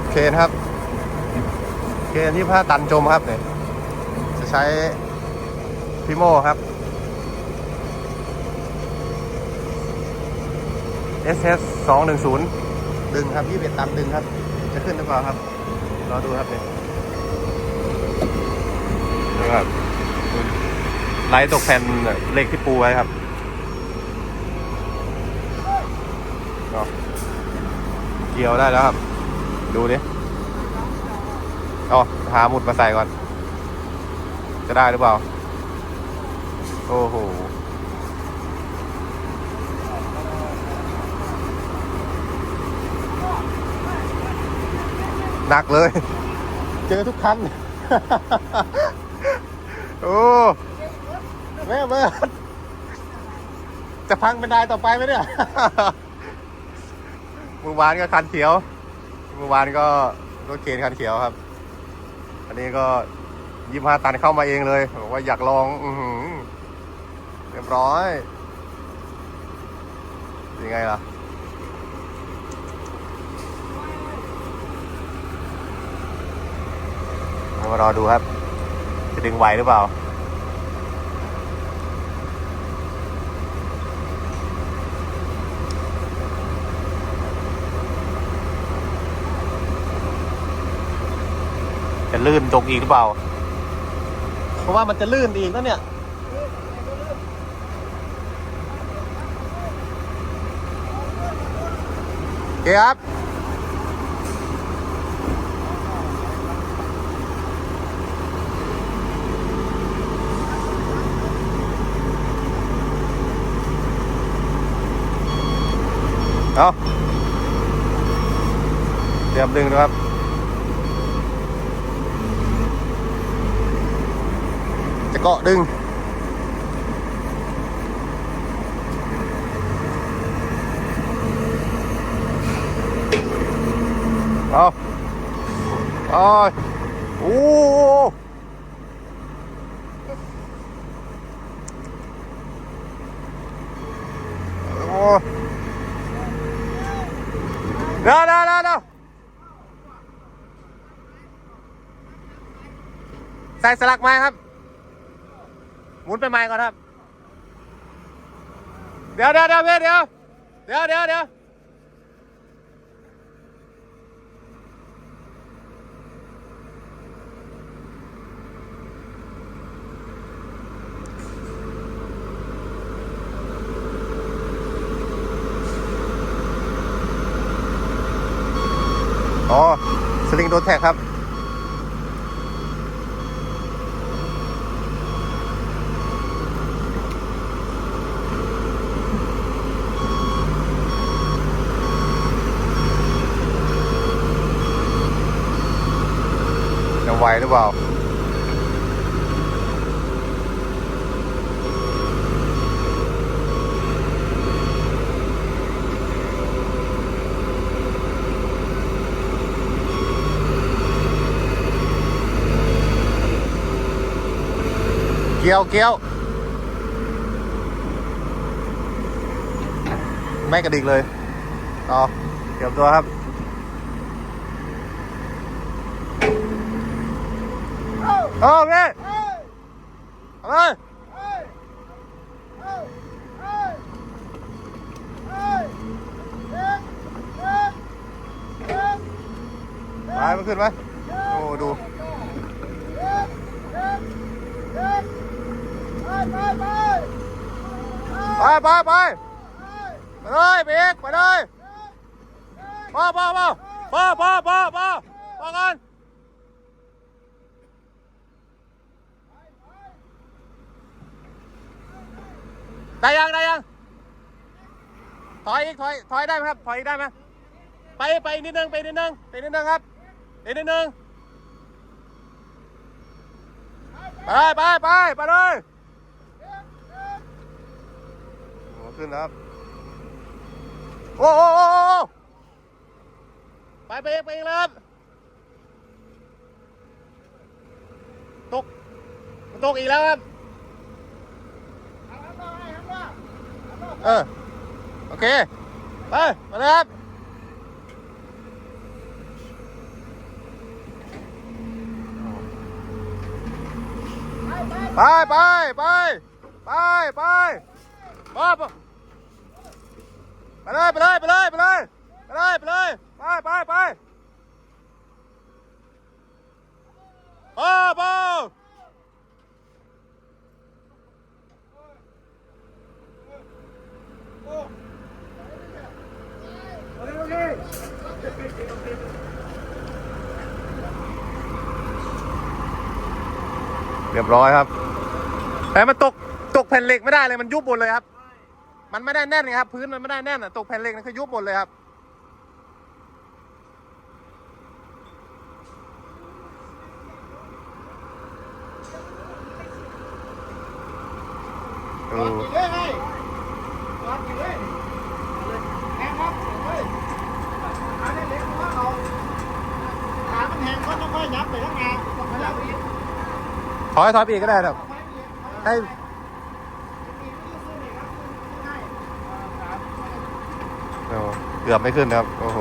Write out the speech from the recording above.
ถเคนครับ เคนที่ผ้าตันจมครับเนี่ยจะใช้พิโมครับ SS 2 1 0 ดึงครับ21ตันดึงครับ จะขึ้นหรือเปล่าครับ รอดูครับเนี่ยนี่ครับไล่ตกแผ่นเหล็กที่ปูไว้ครับเนาะเกี่ยวได้แล้วครับ ดูดิเอาหาหมุดมาใส่ก่อน จะได้หรือเปล่า โอ้โหหนักเลย เจอทุกคัน โอ้แม่เบิร์ดจะพังเป็นไดต่อไปไหมเนี่ยเมื่อวานก็คันเขียว เมื่อวานก็รถเคนคันเขียวครับ อันนี้ก็ยี่ห้าตันเข้ามาเองเลยบอกว่าอยากลอง อืเรียบร้อยยังไงล่ะมารอดูครับ จะดึงไหวหรือเปล่า จะลื่นตกอีกหรือเปล่า เพราะว่ามันจะลื่นอีกแล้วเนี่ยเคครับเอาเตรียมดึงนะครับ จะ เกาะดึง เอาเอาโอ้โอ้เดี๋ยวเดี๋ยวเดี๋ยวเดี๋ยวใส่สลักไม้ครับ หมุนไปไม้ก่อนครับ เดี๋ยวเดี๋ยวเดี๋ยวเดี๋ยวเดี๋ยวเดี๋ยวเดี๋ยวอ๋อ สลิงโดนแท็กครับ ไหวหรือเปล่าเกี่ยวเกี่ยวไม่กระดิกเลยต่อเกี่ยวตัวครับ โอาเคเอาเลยไปมันขึ้นไหมโอ้ ดูไปไปไปไปเลยเบรกไปเลยพอพอพอพอพอพอพอพอกัน ได้ยังได้ยังถอยอีกถอยถอยได้ไหมครับถอยอีกได้ไหมไปไปนิดนึงไปนิดนึงไปนิดนึงครับไปนิดนึงไปไปไปไปเลยโอ้ขึ้นแล้วครับโอ้โอ้โอ้โอ้ไปไปอีกไปอีกแล้วครับตกมันตกอีกแล้วครับ เออ โอเค ไป มาเลยครับไปไปไปไปไปไปไปเลยไปเลยไปเลยไปเลยไปเลยไปเลยไปไปไปไปไป เรียบร้อยครับแต่มันตกตกแผ่นเหล็กไม่ได้เลยมันยุบหมดเลยครับ มันไม่ได้แน่นไงครับ พื้นมันไม่ได้แน่นอะตกแผ่นเหล็กนั่นคือยุบหมดเลยครับโอ้ เลยไงวัดอยู่เลยแหงครับเฮ้ยขาเล็กๆว่าเอาขามันแหงก็ต้องค่อยยับไปข้างหน้าต้องไปแล้วอีก ขอยถอยไปอีกก็ได้ครับให้เกือบไม่ขึ้นครับ โอ้โห